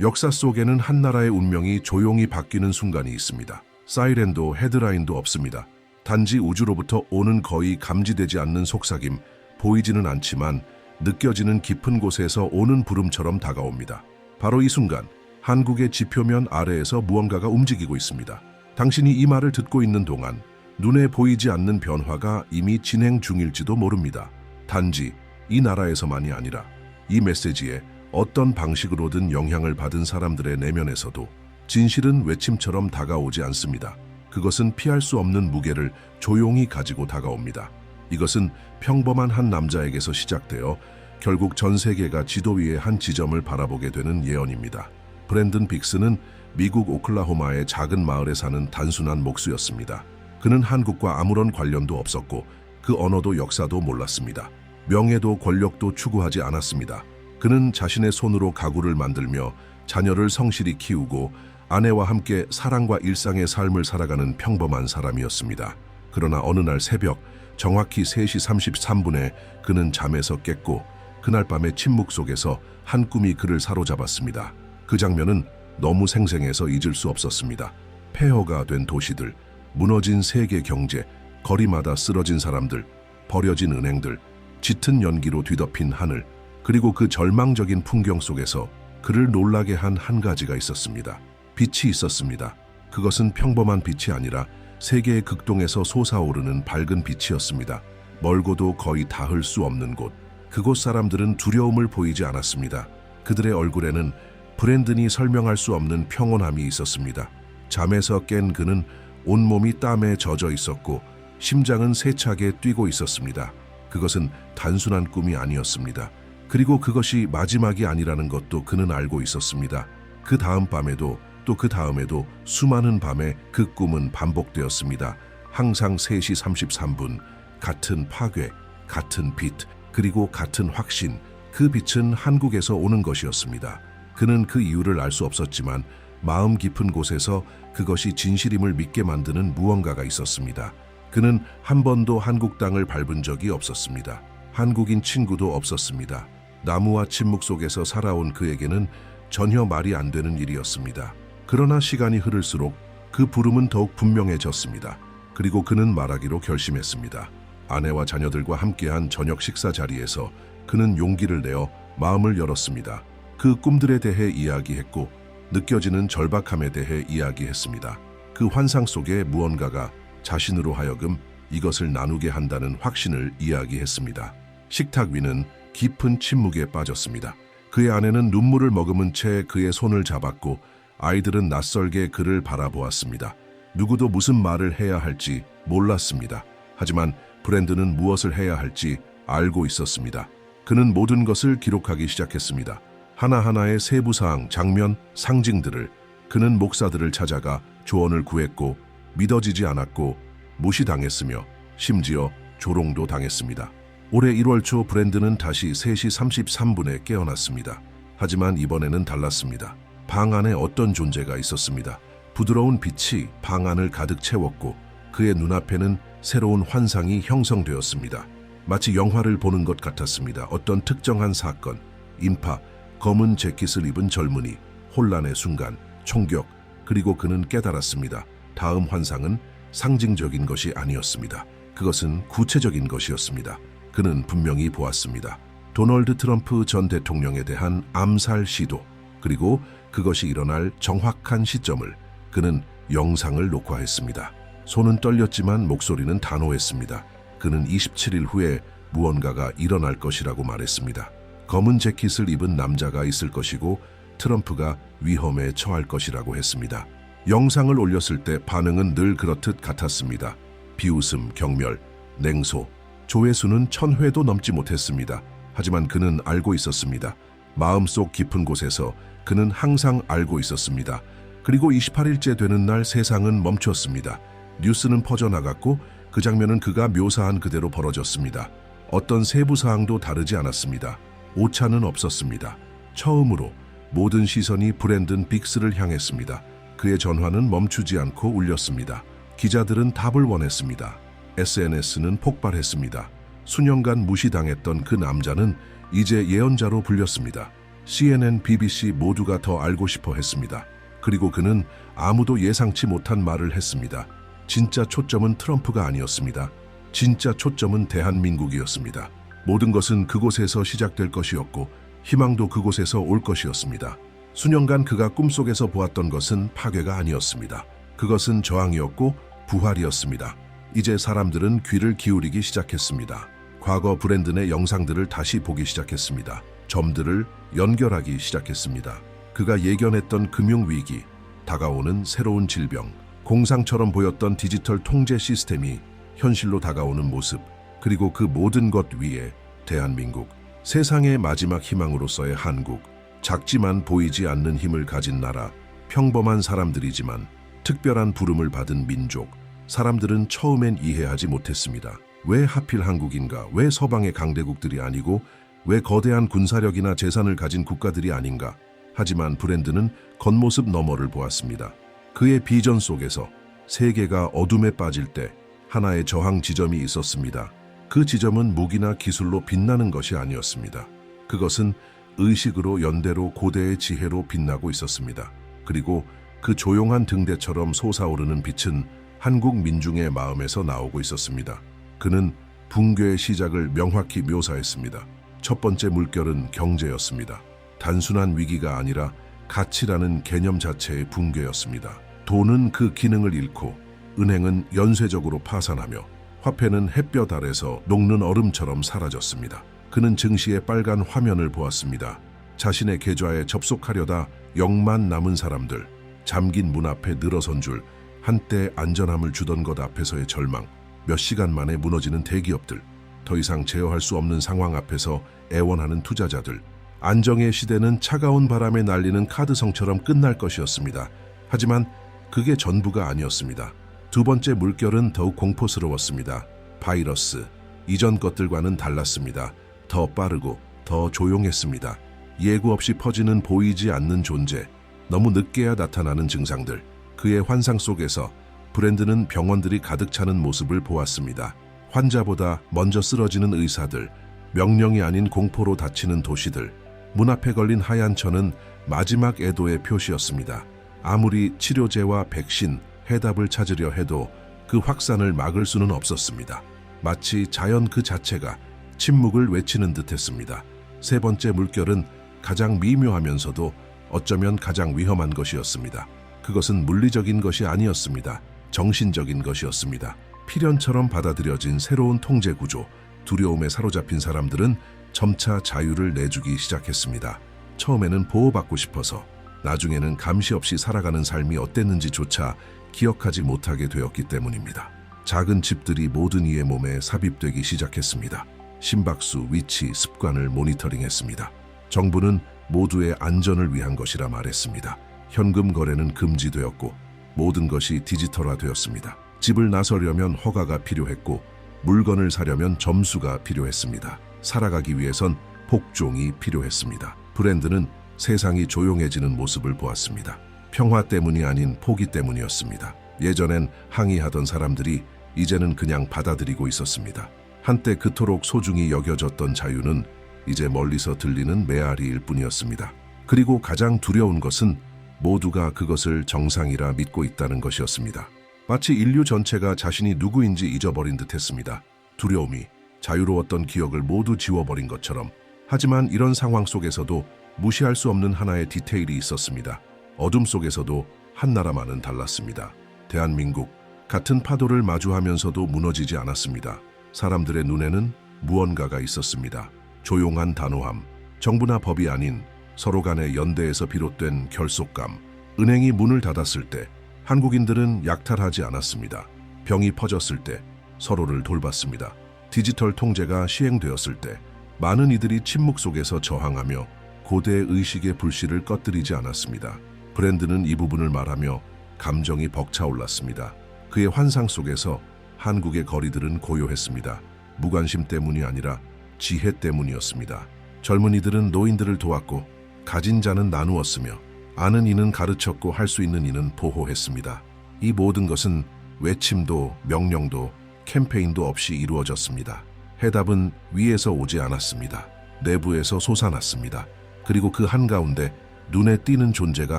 역사 속에는 한 나라의 운명이 조용히 바뀌는 순간이 있습니다. 사이렌도 헤드라인도 없습니다. 단지 우주로부터 오는 거의 감지되지 않는 속삭임, 보이지는 않지만 느껴지는 깊은 곳에서 오는 부름처럼 다가옵니다. 바로 이 순간 한국의 지표면 아래에서 무언가가 움직이고 있습니다. 당신이 이 말을 듣고 있는 동안 눈에 보이지 않는 변화가 이미 진행 중일지도 모릅니다. 단지 이 나라에서만이 아니라 이 메시지에 어떤 방식으로든 영향을 받은 사람들의 내면에서도 진실은 외침처럼 다가오지 않습니다. 그것은 피할 수 없는 무게를 조용히 가지고 다가옵니다. 이것은 평범한 한 남자에게서 시작되어 결국 전 세계가 지도 위의 한 지점을 바라보게 되는 예언입니다. 브랜든 빅스는 미국 오클라호마의 작은 마을에 사는 단순한 목수였습니다. 그는 한국과 아무런 관련도 없었고 그 언어도 역사도 몰랐습니다. 명예도 권력도 추구하지 않았습니다. 그는 자신의 손으로 가구를 만들며 자녀를 성실히 키우고 아내와 함께 사랑과 일상의 삶을 살아가는 평범한 사람이었습니다. 그러나 어느 날 새벽 정확히 3시 33분에 그는 잠에서 깼고 그날 밤의 침묵 속에서 한 꿈이 그를 사로잡았습니다. 그 장면은 너무 생생해서 잊을 수 없었습니다. 폐허가 된 도시들, 무너진 세계 경제, 거리마다 쓰러진 사람들, 버려진 은행들, 짙은 연기로 뒤덮인 하늘, 그리고 그 절망적인 풍경 속에서 그를 놀라게 한 한 가지가 있었습니다. 빛이 있었습니다. 그것은 평범한 빛이 아니라 세계의 극동에서 솟아오르는 밝은 빛이었습니다. 멀고도 거의 닿을 수 없는 곳. 그곳 사람들은 두려움을 보이지 않았습니다. 그들의 얼굴에는 브랜든이 설명할 수 없는 평온함이 있었습니다. 잠에서 깬 그는 온몸이 땀에 젖어 있었고 심장은 세차게 뛰고 있었습니다. 그것은 단순한 꿈이 아니었습니다. 그리고 그것이 마지막이 아니라는 것도 그는 알고 있었습니다. 그 다음 밤에도 또 그 다음에도 수많은 밤에 그 꿈은 반복되었습니다. 항상 3시 33분, 같은 파괴, 같은 빛, 그리고 같은 확신, 그 빛은 한국에서 오는 것이었습니다. 그는 그 이유를 알 수 없었지만 마음 깊은 곳에서 그것이 진실임을 믿게 만드는 무언가가 있었습니다. 그는 한 번도 한국 땅을 밟은 적이 없었습니다. 한국인 친구도 없었습니다. 나무와 침묵 속에서 살아온 그에게는 전혀 말이 안 되는 일이었습니다. 그러나 시간이 흐를수록 그 부름은 더욱 분명해졌습니다. 그리고 그는 말하기로 결심했습니다. 아내와 자녀들과 함께한 저녁 식사 자리에서 그는 용기를 내어 마음을 열었습니다. 그 꿈들에 대해 이야기했고 느껴지는 절박함에 대해 이야기했습니다. 그 환상 속에 무언가가 자신으로 하여금 이것을 나누게 한다는 확신을 이야기했습니다. 식탁 위는 깊은 침묵에 빠졌습니다. 그의 아내는 눈물을 머금은 채 그의 손을 잡았고 아이들은 낯설게 그를 바라보았습니다. 누구도 무슨 말을 해야 할지 몰랐습니다. 하지만 브랜드는 무엇을 해야 할지 알고 있었습니다. 그는 모든 것을 기록하기 시작했습니다. 하나하나의 세부사항, 장면, 상징들을 그는 목사들을 찾아가 조언을 구했고 믿어지지 않았고 무시당했으며 심지어 조롱도 당했습니다. 올해 1월 초 브랜드는 다시 3시 33분에 깨어났습니다. 하지만 이번에는 달랐습니다. 방 안에 어떤 존재가 있었습니다. 부드러운 빛이 방 안을 가득 채웠고 그의 눈앞에는 새로운 환상이 형성되었습니다. 마치 영화를 보는 것 같았습니다. 어떤 특정한 사건, 인파, 검은 재킷을 입은 젊은이, 혼란의 순간, 총격, 그리고 그는 깨달았습니다. 다음 환상은 상징적인 것이 아니었습니다. 그것은 구체적인 것이었습니다. 그는 분명히 보았습니다. 도널드 트럼프 전 대통령에 대한 암살 시도, 그리고 그것이 일어날 정확한 시점을 그는 영상을 녹화했습니다. 손은 떨렸지만 목소리는 단호했습니다. 그는 27일 후에 무언가가 일어날 것이라고 말했습니다. 검은 재킷을 입은 남자가 있을 것이고 트럼프가 위험에 처할 것이라고 했습니다. 영상을 올렸을 때 반응은 늘 그렇듯 같았습니다. 비웃음, 경멸, 냉소. 조회수는 천 회도 넘지 못했습니다. 하지만 그는 알고 있었습니다. 마음속 깊은 곳에서 그는 항상 알고 있었습니다. 그리고 28일째 되는 날 세상은 멈췄습니다. 뉴스는 퍼져나갔고 그 장면은 그가 묘사한 그대로 벌어졌습니다. 어떤 세부 사항도 다르지 않았습니다. 오차는 없었습니다. 처음으로 모든 시선이 브랜든 빅스를 향했습니다. 그의 전화는 멈추지 않고 울렸습니다. 기자들은 답을 원했습니다. SNS는 폭발했습니다. 수년간 무시당했던 그 남자는 이제 예언자로 불렸습니다. CNN, BBC 모두가 더 알고 싶어 했습니다. 그리고 그는 아무도 예상치 못한 말을 했습니다. 진짜 초점은 트럼프가 아니었습니다. 진짜 초점은 대한민국이었습니다. 모든 것은 그곳에서 시작될 것이었고 희망도 그곳에서 올 것이었습니다. 수년간 그가 꿈속에서 보았던 것은 파괴가 아니었습니다. 그것은 저항이었고 부활이었습니다. 이제 사람들은 귀를 기울이기 시작했습니다. 과거 브랜드 내 영상들을 다시 보기 시작했습니다. 점들을 연결하기 시작했습니다. 그가 예견했던 금융위기, 다가오는 새로운 질병, 공상처럼 보였던 디지털 통제 시스템이 현실로 다가오는 모습, 그리고 그 모든 것 위에 대한민국, 세상의 마지막 희망으로서의 한국, 작지만 보이지 않는 힘을 가진 나라, 평범한 사람들이지만 특별한 부름을 받은 민족, 사람들은 처음엔 이해하지 못했습니다. 왜 하필 한국인가? 왜 서방의 강대국들이 아니고 왜 거대한 군사력이나 재산을 가진 국가들이 아닌가? 하지만 브랜드는 겉모습 너머를 보았습니다. 그의 비전 속에서 세계가 어둠에 빠질 때 하나의 저항 지점이 있었습니다. 그 지점은 무기나 기술로 빛나는 것이 아니었습니다. 그것은 의식으로 연대로 고대의 지혜로 빛나고 있었습니다. 그리고 그 조용한 등대처럼 솟아오르는 빛은 한국 민중의 마음에서 나오고 있었습니다. 그는 붕괴의 시작을 명확히 묘사했습니다. 첫 번째 물결은 경제였습니다. 단순한 위기가 아니라 가치라는 개념 자체의 붕괴였습니다. 돈은 그 기능을 잃고 은행은 연쇄적으로 파산하며 화폐는 햇볕 아래서 녹는 얼음처럼 사라졌습니다. 그는 증시의 빨간 화면을 보았습니다. 자신의 계좌에 접속하려다 영만 남은 사람들, 잠긴 문 앞에 늘어선 줄, 한때 안전함을 주던 것 앞에서의 절망, 몇 시간 만에 무너지는 대기업들, 더 이상 제어할 수 없는 상황 앞에서 애원하는 투자자들, 안정의 시대는 차가운 바람에 날리는 카드성처럼 끝날 것이었습니다. 하지만 그게 전부가 아니었습니다. 두 번째 물결은 더욱 공포스러웠습니다. 바이러스. 이전 것들과는 달랐습니다. 더 빠르고 더 조용했습니다. 예고 없이 퍼지는 보이지 않는 존재. 너무 늦게야 나타나는 증상들. 그의 환상 속에서 브랜드는 병원들이 가득 차는 모습을 보았습니다. 환자보다 먼저 쓰러지는 의사들, 명령이 아닌 공포로 다치는 도시들, 문 앞에 걸린 하얀 천은 마지막 애도의 표시였습니다. 아무리 치료제와 백신, 해답을 찾으려 해도 그 확산을 막을 수는 없었습니다. 마치 자연 그 자체가 침묵을 외치는 듯했습니다. 세 번째 물결은 가장 미묘하면서도 어쩌면 가장 위험한 것이었습니다. 그것은 물리적인 것이 아니었습니다. 정신적인 것이었습니다. 필연처럼 받아들여진 새로운 통제 구조, 두려움에 사로잡힌 사람들은 점차 자유를 내주기 시작했습니다. 처음에는 보호받고 싶어서, 나중에는 감시 없이 살아가는 삶이 어땠는지조차 기억하지 못하게 되었기 때문입니다. 작은 칩들이 모든 이의 몸에 삽입되기 시작했습니다. 심박수, 위치, 습관을 모니터링했습니다. 정부는 모두의 안전을 위한 것이라 말했습니다. 현금 거래는 금지되었고 모든 것이 디지털화되었습니다. 집을 나서려면 허가가 필요했고 물건을 사려면 점수가 필요했습니다. 살아가기 위해선 복종이 필요했습니다. 브랜드는 세상이 조용해지는 모습을 보았습니다. 평화 때문이 아닌 포기 때문이었습니다. 예전엔 항의하던 사람들이 이제는 그냥 받아들이고 있었습니다. 한때 그토록 소중히 여겨졌던 자유는 이제 멀리서 들리는 메아리일 뿐이었습니다. 그리고 가장 두려운 것은 모두가 그것을 정상이라 믿고 있다는 것이었습니다. 마치 인류 전체가 자신이 누구인지 잊어버린 듯 했습니다. 두려움이 자유로웠던 기억을 모두 지워버린 것처럼. 하지만 이런 상황 속에서도 무시할 수 없는 하나의 디테일이 있었습니다. 어둠 속에서도 한 나라만은 달랐습니다. 대한민국, 같은 파도를 마주하면서도 무너지지 않았습니다. 사람들의 눈에는 무언가가 있었습니다. 조용한 단호함, 정부나 법이 아닌 서로 간의 연대에서 비롯된 결속감. 은행이 문을 닫았을 때 한국인들은 약탈하지 않았습니다. 병이 퍼졌을 때 서로를 돌봤습니다. 디지털 통제가 시행되었을 때 많은 이들이 침묵 속에서 저항하며 고대 의식의 불씨를 꺼뜨리지 않았습니다. 브랜드는 이 부분을 말하며 감정이 벅차올랐습니다. 그의 환상 속에서 한국의 거리들은 고요했습니다. 무관심 때문이 아니라 지혜 때문이었습니다. 젊은이들은 노인들을 도왔고 가진 자는 나누었으며 아는 이는 가르쳤고 할 수 있는 이는 보호했습니다. 이 모든 것은 외침도 명령도 캠페인도 없이 이루어졌습니다. 해답은 위에서 오지 않았습니다. 내부에서 솟아났습니다. 그리고 그 한가운데 눈에 띄는 존재가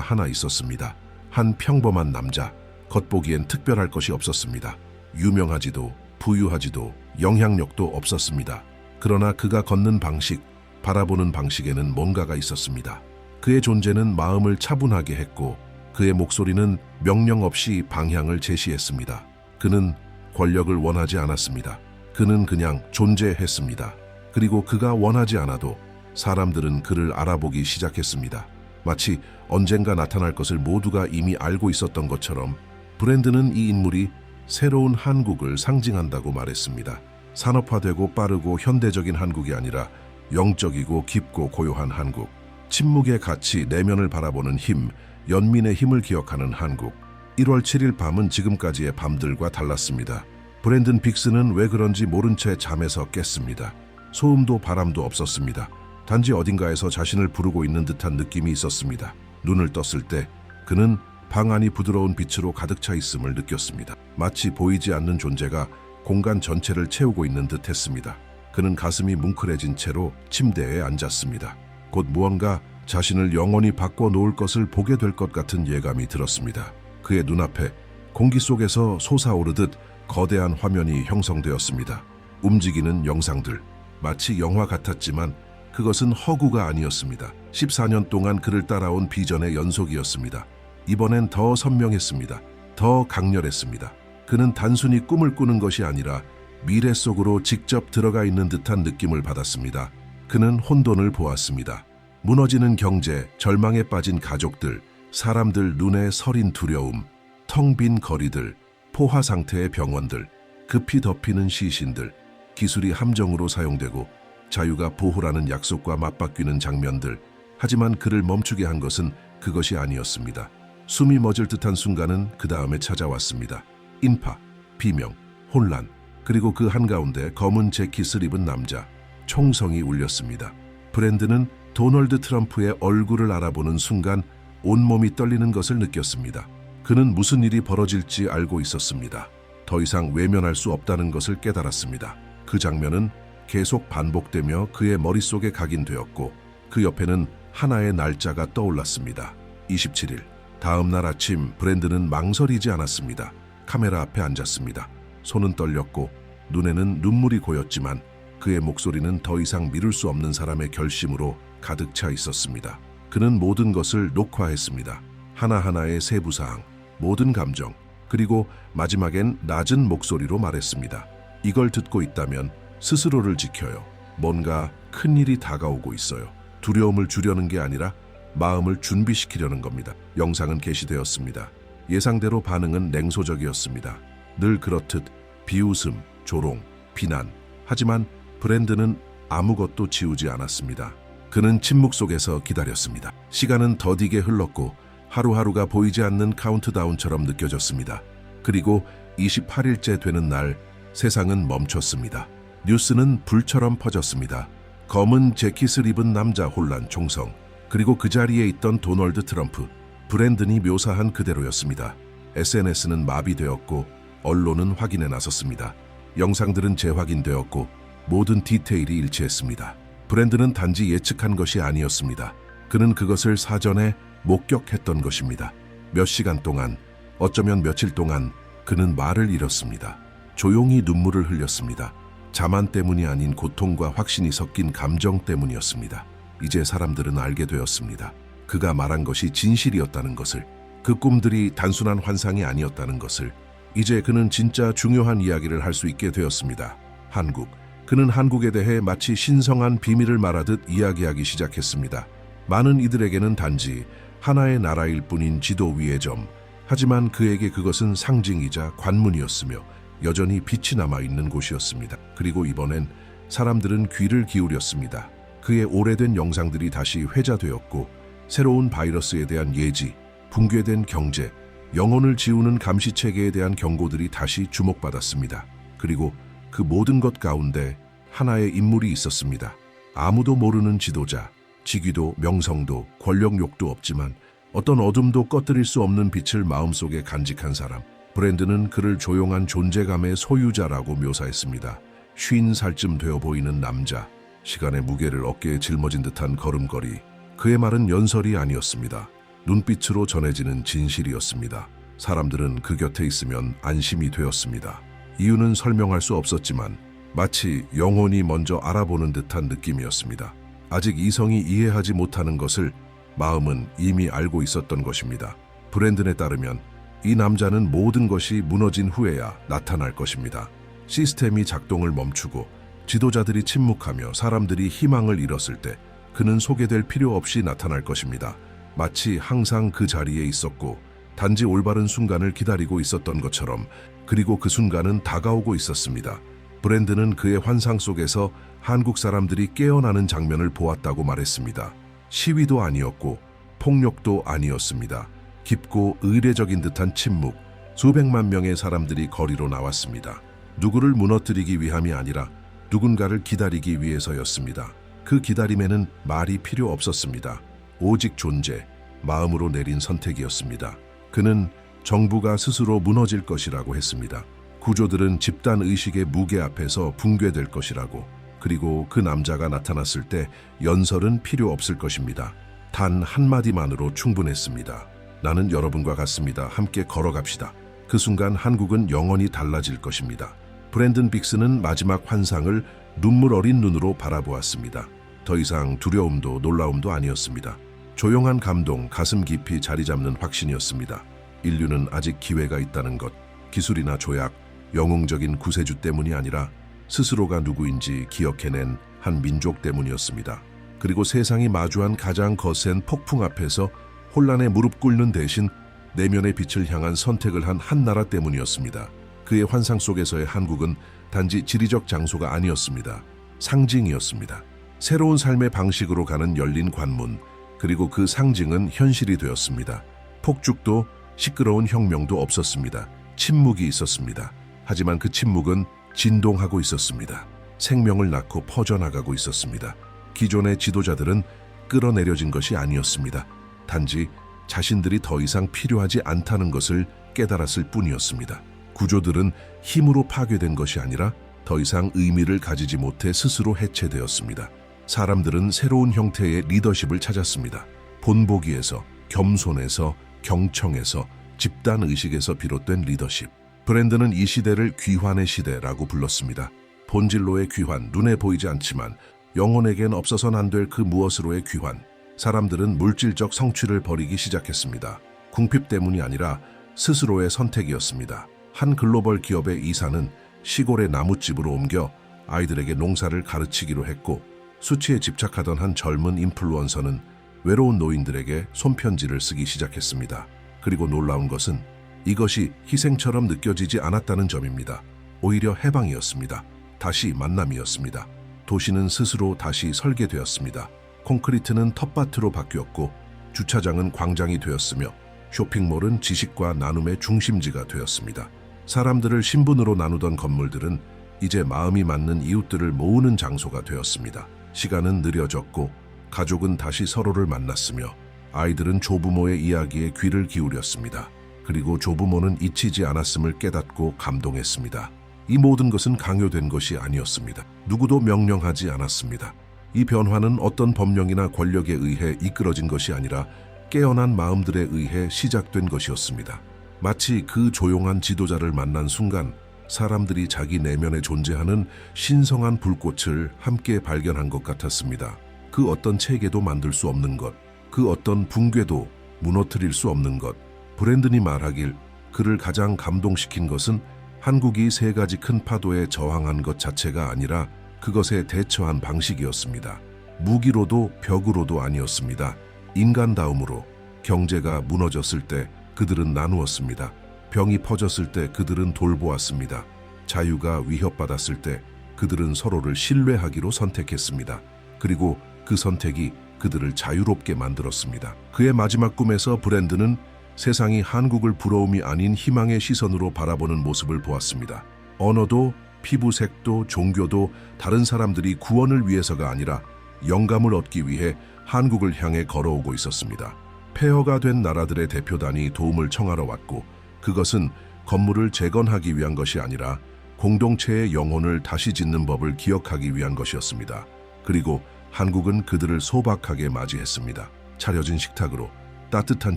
하나 있었습니다. 한 평범한 남자. 겉보기엔 특별할 것이 없었습니다. 유명하지도 부유하지도 영향력도 없었습니다. 그러나 그가 걷는 방식, 바라보는 방식에는 뭔가가 있었습니다. 그의 존재는 마음을 차분하게 했고 그의 목소리는 명령 없이 방향을 제시했습니다. 그는 권력을 원하지 않았습니다. 그는 그냥 존재했습니다. 그리고 그가 원하지 않아도 사람들은 그를 알아보기 시작했습니다. 마치 언젠가 나타날 것을 모두가 이미 알고 있었던 것처럼 브랜드는 이 인물이 새로운 한국을 상징한다고 말했습니다. 산업화되고 빠르고 현대적인 한국이 아니라 영적이고 깊고 고요한 한국. 침묵의 가치, 내면을 바라보는 힘, 연민의 힘을 기억하는 한국. 1월 7일 밤은 지금까지의 밤들과 달랐습니다. 브랜든 빅스는 왜 그런지 모른 채 잠에서 깼습니다. 소음도 바람도 없었습니다. 단지 어딘가에서 자신을 부르고 있는 듯한 느낌이 있었습니다. 눈을 떴을 때 그는 방 안이 부드러운 빛으로 가득 차 있음을 느꼈습니다. 마치 보이지 않는 존재가 공간 전체를 채우고 있는 듯 했습니다. 그는 가슴이 뭉클해진 채로 침대에 앉았습니다. 곧 무언가 자신을 영원히 바꿔 놓을 것을 보게 될 것 같은 예감이 들었습니다. 그의 눈앞에 공기 속에서 솟아오르듯 거대한 화면이 형성되었습니다. 움직이는 영상들. 마치 영화 같았지만 그것은 허구가 아니었습니다. 14년 동안 그를 따라온 비전의 연속이었습니다. 이번엔 더 선명했습니다. 더 강렬했습니다. 그는 단순히 꿈을 꾸는 것이 아니라 미래 속으로 직접 들어가 있는 듯한 느낌을 받았습니다. 그는 혼돈을 보았습니다. 무너지는 경제, 절망에 빠진 가족들, 사람들 눈에 서린 두려움, 텅 빈 거리들, 포화 상태의 병원들, 급히 덮이는 시신들, 기술이 함정으로 사용되고 자유가 보호라는 약속과 맞바뀌는 장면들. 하지만 그를 멈추게 한 것은 그것이 아니었습니다. 숨이 멎을 듯한 순간은 그 다음에 찾아왔습니다. 인파, 비명, 혼란, 그리고 그 한가운데 검은 재킷을 입은 남자, 총성이 울렸습니다. 브랜드는 도널드 트럼프의 얼굴을 알아보는 순간 온몸이 떨리는 것을 느꼈습니다. 그는 무슨 일이 벌어질지 알고 있었습니다. 더 이상 외면할 수 없다는 것을 깨달았습니다. 그 장면은 계속 반복되며 그의 머릿속에 각인되었고 그 옆에는 하나의 날짜가 떠올랐습니다. 27일. 다음 날 아침 브랜드는 망설이지 않았습니다. 카메라 앞에 앉았습니다. 손은 떨렸고 눈에는 눈물이 고였지만 그의 목소리는 더 이상 미룰 수 없는 사람의 결심으로 가득 차 있었습니다. 그는 모든 것을 녹화했습니다. 하나하나의 세부사항, 모든 감정, 그리고 마지막엔 낮은 목소리로 말했습니다. 이걸 듣고 있다면 스스로를 지켜요. 뭔가 큰 일이 다가오고 있어요. 두려움을 주려는 게 아니라 마음을 준비시키려는 겁니다. 영상은 게시되었습니다. 예상대로 반응은 냉소적이었습니다. 늘 그렇듯 비웃음, 조롱, 비난. 하지만 브랜드는 아무것도 지우지 않았습니다. 그는 침묵 속에서 기다렸습니다. 시간은 더디게 흘렀고 하루하루가 보이지 않는 카운트다운처럼 느껴졌습니다. 그리고 28일째 되는 날 세상은 멈췄습니다. 뉴스는 불처럼 퍼졌습니다. 검은 재킷을 입은 남자 혼란 총성, 그리고 그 자리에 있던 도널드 트럼프, 브랜든이 묘사한 그대로였습니다. SNS는 마비되었고 언론은 확인에 나섰습니다. 영상들은 재확인되었고 모든 디테일이 일치했습니다. 브랜드는 단지 예측한 것이 아니었습니다. 그는 그것을 사전에 목격했던 것입니다. 몇 시간 동안, 어쩌면 며칠 동안 그는 말을 잃었습니다. 조용히 눈물을 흘렸습니다. 자만 때문이 아닌 고통과 확신이 섞인 감정 때문이었습니다. 이제 사람들은 알게 되었습니다. 그가 말한 것이 진실이었다는 것을, 그 꿈들이 단순한 환상이 아니었다는 것을, 이제 그는 진짜 중요한 이야기를 할 수 있게 되었습니다. 한국. 그는 한국에 대해 마치 신성한 비밀을 말하듯 이야기하기 시작했습니다. 많은 이들에게는 단지 하나의 나라일 뿐인 지도 위의 점. 하지만 그에게 그것은 상징이자 관문이었으며 여전히 빛이 남아 있는 곳이었습니다. 그리고 이번엔 사람들은 귀를 기울였습니다. 그의 오래된 영상들이 다시 회자되었고 새로운 바이러스에 대한 예지, 붕괴된 경제, 영혼을 지우는 감시 체계에 대한 경고들이 다시 주목받았습니다. 그리고 그 모든 것 가운데 하나의 인물이 있었습니다. 아무도 모르는 지도자, 직위도 명성도 권력욕도 없지만 어떤 어둠도 꺼뜨릴 수 없는 빛을 마음속에 간직한 사람. 브랜드는 그를 조용한 존재감의 소유자라고 묘사했습니다. 쉰 살쯤 되어 보이는 남자, 시간의 무게를 어깨에 짊어진 듯한 걸음걸이, 그의 말은 연설이 아니었습니다. 눈빛으로 전해지는 진실이었습니다. 사람들은 그 곁에 있으면 안심이 되었습니다. 이유는 설명할 수 없었지만 마치 영혼이 먼저 알아보는 듯한 느낌이었습니다. 아직 이성이 이해하지 못하는 것을 마음은 이미 알고 있었던 것입니다. 브랜든에 따르면 이 남자는 모든 것이 무너진 후에야 나타날 것입니다. 시스템이 작동을 멈추고 지도자들이 침묵하며 사람들이 희망을 잃었을 때 그는 소개될 필요 없이 나타날 것입니다. 마치 항상 그 자리에 있었고 단지 올바른 순간을 기다리고 있었던 것처럼 그리고 그 순간은 다가오고 있었습니다. 브랜드는 그의 환상 속에서 한국 사람들이 깨어나는 장면을 보았다고 말했습니다. 시위도 아니었고 폭력도 아니었습니다. 깊고 의례적인 듯한 침묵, 수백만 명의 사람들이 거리로 나왔습니다. 누구를 무너뜨리기 위함이 아니라 누군가를 기다리기 위해서였습니다. 그 기다림에는 말이 필요 없었습니다. 오직 존재, 마음으로 내린 선택이었습니다. 그는 정부가 스스로 무너질 것이라고 했습니다. 구조들은 집단 의식의 무게 앞에서 붕괴될 것이라고. 그리고 그 남자가 나타났을 때 연설은 필요 없을 것입니다. 단 한마디만으로 충분했습니다. 나는 여러분과 같습니다. 함께 걸어갑시다. 그 순간 한국은 영원히 달라질 것입니다. 브랜든 빅스는 마지막 환상을 눈물 어린 눈으로 바라보았습니다. 더 이상 두려움도 놀라움도 아니었습니다. 조용한 감동, 가슴 깊이 자리 잡는 확신이었습니다. 인류는 아직 기회가 있다는 것, 기술이나 조약, 영웅적인 구세주 때문이 아니라 스스로가 누구인지 기억해낸 한 민족 때문이었습니다. 그리고 세상이 마주한 가장 거센 폭풍 앞에서 혼란에 무릎 꿇는 대신 내면의 빛을 향한 선택을 한 한 나라 때문이었습니다. 그의 환상 속에서의 한국은 단지 지리적 장소가 아니었습니다. 상징이었습니다. 새로운 삶의 방식으로 가는 열린 관문, 그리고 그 상징은 현실이 되었습니다. 폭죽도 시끄러운 혁명도 없었습니다. 침묵이 있었습니다. 하지만 그 침묵은 진동하고 있었습니다. 생명을 낳고 퍼져나가고 있었습니다. 기존의 지도자들은 끌어내려진 것이 아니었습니다. 단지 자신들이 더 이상 필요하지 않다는 것을 깨달았을 뿐이었습니다. 구조들은 힘으로 파괴된 것이 아니라 더 이상 의미를 가지지 못해 스스로 해체되었습니다. 사람들은 새로운 형태의 리더십을 찾았습니다. 본보기에서, 겸손에서, 경청에서, 집단 의식에서 비롯된 리더십. 브랜드는 이 시대를 귀환의 시대라고 불렀습니다. 본질로의 귀환, 눈에 보이지 않지만 영혼에겐 없어선 안될 그 무엇으로의 귀환. 사람들은 물질적 성취를 버리기 시작했습니다. 궁핍 때문이 아니라 스스로의 선택이었습니다. 한 글로벌 기업의 이사는 시골의 나무집으로 옮겨 아이들에게 농사를 가르치기로 했고 수치에 집착하던 한 젊은 인플루언서는 외로운 노인들에게 손편지를 쓰기 시작했습니다. 그리고 놀라운 것은 이것이 희생처럼 느껴지지 않았다는 점입니다. 오히려 해방이었습니다. 다시 만남이었습니다. 도시는 스스로 다시 설계되었습니다. 콘크리트는 텃밭으로 바뀌었고 주차장은 광장이 되었으며 쇼핑몰은 지식과 나눔의 중심지가 되었습니다. 사람들을 신분으로 나누던 건물들은 이제 마음이 맞는 이웃들을 모으는 장소가 되었습니다. 시간은 느려졌고 가족은 다시 서로를 만났으며 아이들은 조부모의 이야기에 귀를 기울였습니다. 그리고 조부모는 잊히지 않았음을 깨닫고 감동했습니다. 이 모든 것은 강요된 것이 아니었습니다. 누구도 명령하지 않았습니다. 이 변화는 어떤 법령이나 권력에 의해 이끌어진 것이 아니라 깨어난 마음들에 의해 시작된 것이었습니다. 마치 그 조용한 지도자를 만난 순간 사람들이 자기 내면에 존재하는 신성한 불꽃을 함께 발견한 것 같았습니다. 그 어떤 체계도 만들 수 없는 것, 그 어떤 붕괴도 무너뜨릴 수 없는 것. 브랜든이 말하길 그를 가장 감동시킨 것은 한국이 세 가지 큰 파도에 저항한 것 자체가 아니라 그것에 대처한 방식이었습니다. 무기로도 벽으로도 아니었습니다. 인간다움으로 경제가 무너졌을 때 그들은 나누었습니다. 병이 퍼졌을 때 그들은 돌보았습니다. 자유가 위협받았을 때 그들은 서로를 신뢰하기로 선택했습니다. 그리고 그 선택이 그들을 자유롭게 만들었습니다. 그의 마지막 꿈에서 브랜드는 세상이 한국을 부러움이 아닌 희망의 시선으로 바라보는 모습을 보았습니다. 언어도 피부색도 종교도 다른 사람들이 구원을 위해서가 아니라 영감을 얻기 위해 한국을 향해 걸어오고 있었습니다. 폐허가 된 나라들의 대표단이 도움을 청하러 왔고 그것은 건물을 재건하기 위한 것이 아니라 공동체의 영혼을 다시 짓는 법을 기억하기 위한 것이었습니다. 그리고 한국은 그들을 소박하게 맞이했습니다. 차려진 식탁으로, 따뜻한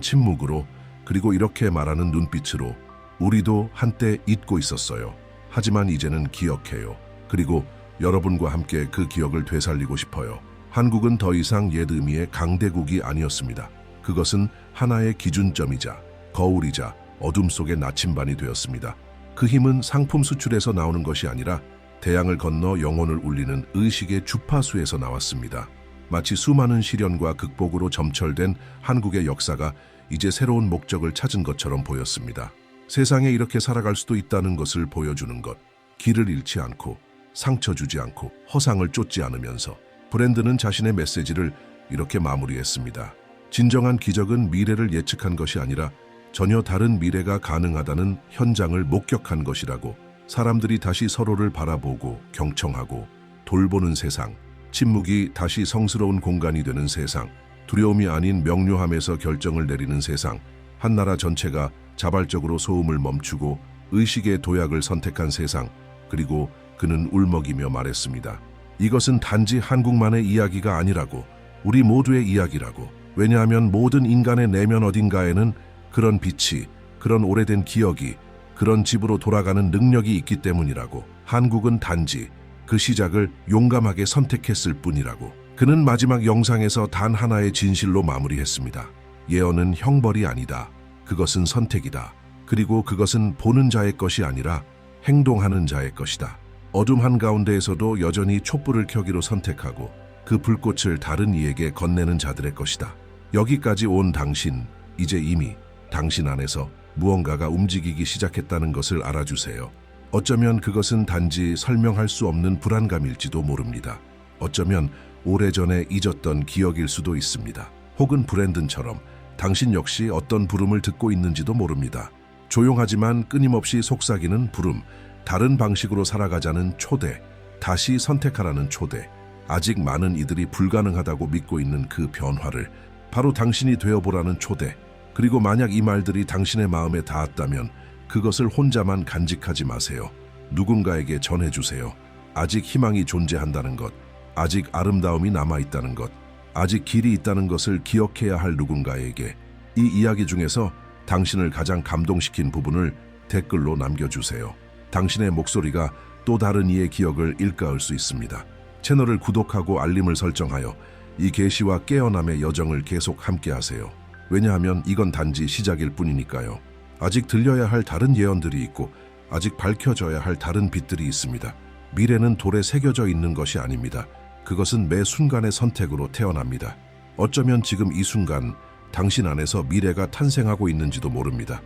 침묵으로, 그리고 이렇게 말하는 눈빛으로 우리도 한때 잊고 있었어요. 하지만 이제는 기억해요. 그리고 여러분과 함께 그 기억을 되살리고 싶어요. 한국은 더 이상 옛 의미의 강대국이 아니었습니다. 그것은 하나의 기준점이자 거울이자 어둠 속의 나침반이 되었습니다. 그 힘은 상품 수출에서 나오는 것이 아니라 대양을 건너 영혼을 울리는 의식의 주파수에서 나왔습니다. 마치 수많은 시련과 극복으로 점철된 한국의 역사가 이제 새로운 목적을 찾은 것처럼 보였습니다. 세상에 이렇게 살아갈 수도 있다는 것을 보여주는 것. 길을 잃지 않고 상처 주지 않고 허상을 쫓지 않으면서 브랜드는 자신의 메시지를 이렇게 마무리했습니다. 진정한 기적은 미래를 예측한 것이 아니라 전혀 다른 미래가 가능하다는 현장을 목격한 것이라고 사람들이 다시 서로를 바라보고 경청하고 돌보는 세상, 침묵이 다시 성스러운 공간이 되는 세상, 두려움이 아닌 명료함에서 결정을 내리는 세상, 한 나라 전체가 자발적으로 소음을 멈추고 의식의 도약을 선택한 세상, 그리고 그는 울먹이며 말했습니다. 이것은 단지 한국만의 이야기가 아니라고, 우리 모두의 이야기라고. 왜냐하면 모든 인간의 내면 어딘가에는 그런 빛이, 그런 오래된 기억이, 그런 집으로 돌아가는 능력이 있기 때문이라고. 한국은 단지 그 시작을 용감하게 선택했을 뿐이라고. 그는 마지막 영상에서 단 하나의 진실로 마무리했습니다. 예언은 형벌이 아니다. 그것은 선택이다. 그리고 그것은 보는 자의 것이 아니라 행동하는 자의 것이다. 어둠 한가운데에서도 여전히 촛불을 켜기로 선택하고 그 불꽃을 다른 이에게 건네는 자들의 것이다. 여기까지 온 당신, 이제 이미 당신 안에서 무언가가 움직이기 시작했다는 것을 알아주세요. 어쩌면 그것은 단지 설명할 수 없는 불안감일지도 모릅니다. 어쩌면 오래전에 잊었던 기억일 수도 있습니다. 혹은 브랜든처럼 당신 역시 어떤 부름을 듣고 있는지도 모릅니다. 조용하지만 끊임없이 속삭이는 부름, 다른 방식으로 살아가자는 초대, 다시 선택하라는 초대, 아직 많은 이들이 불가능하다고 믿고 있는 그 변화를 바로 당신이 되어보라는 초대, 그리고 만약 이 말들이 당신의 마음에 닿았다면 그것을 혼자만 간직하지 마세요. 누군가에게 전해주세요. 아직 희망이 존재한다는 것, 아직 아름다움이 남아있다는 것, 아직 길이 있다는 것을 기억해야 할 누군가에게 이 이야기 중에서 당신을 가장 감동시킨 부분을 댓글로 남겨주세요. 당신의 목소리가 또 다른 이의 기억을 일가을 수 있습니다. 채널을 구독하고 알림을 설정하여 이 계시와 깨어남의 여정을 계속 함께하세요. 왜냐하면 이건 단지 시작일 뿐이니까요. 아직 들려야 할 다른 예언들이 있고 아직 밝혀져야 할 다른 빛들이 있습니다. 미래는 돌에 새겨져 있는 것이 아닙니다. 그것은 매 순간의 선택으로 태어납니다. 어쩌면 지금 이 순간 당신 안에서 미래가 탄생하고 있는지도 모릅니다.